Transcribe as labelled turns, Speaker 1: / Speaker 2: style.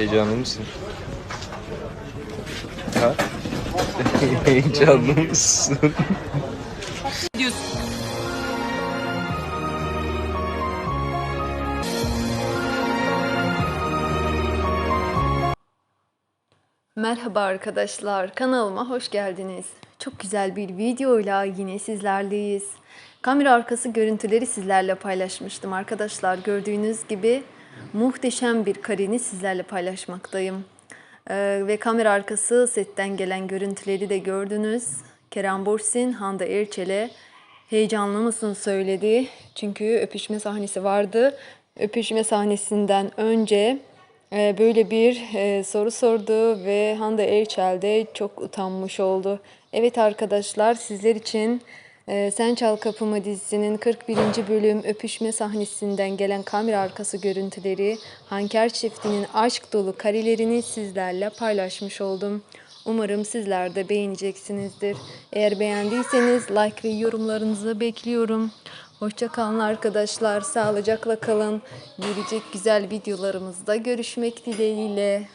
Speaker 1: Heyecanlı mısın? Ha? Heyecanlı mısın?
Speaker 2: Merhaba arkadaşlar, kanalıma hoş geldiniz. Çok güzel bir videoyla yine sizlerleyiz. Kamera arkası görüntüleri sizlerle paylaşmıştım arkadaşlar. Gördüğünüz gibi muhteşem bir kareni sizlerle paylaşmaktayım. Ee, ve kamera arkası setten gelen görüntüleri de gördünüz. Kerem Bursin, Hande Erçel'e heyecanlı mısın söyledi. Çünkü öpüşme sahnesi vardı. Öpüşme sahnesinden önce e, böyle bir e, soru sordu ve Hande Erçel de çok utanmış oldu. Evet arkadaşlar sizler için Sen Çal Kapımı dizisinin 41. bölüm öpüşme sahnesinden gelen kamera arkası görüntüleri Hanker çiftinin aşk dolu karelerini sizlerle paylaşmış oldum. Umarım sizler de beğeneceksinizdir. Eğer beğendiyseniz like ve yorumlarınızı bekliyorum. Hoşça kalın arkadaşlar. Sağlıcakla kalın. Gelecek güzel videolarımızda görüşmek dileğiyle.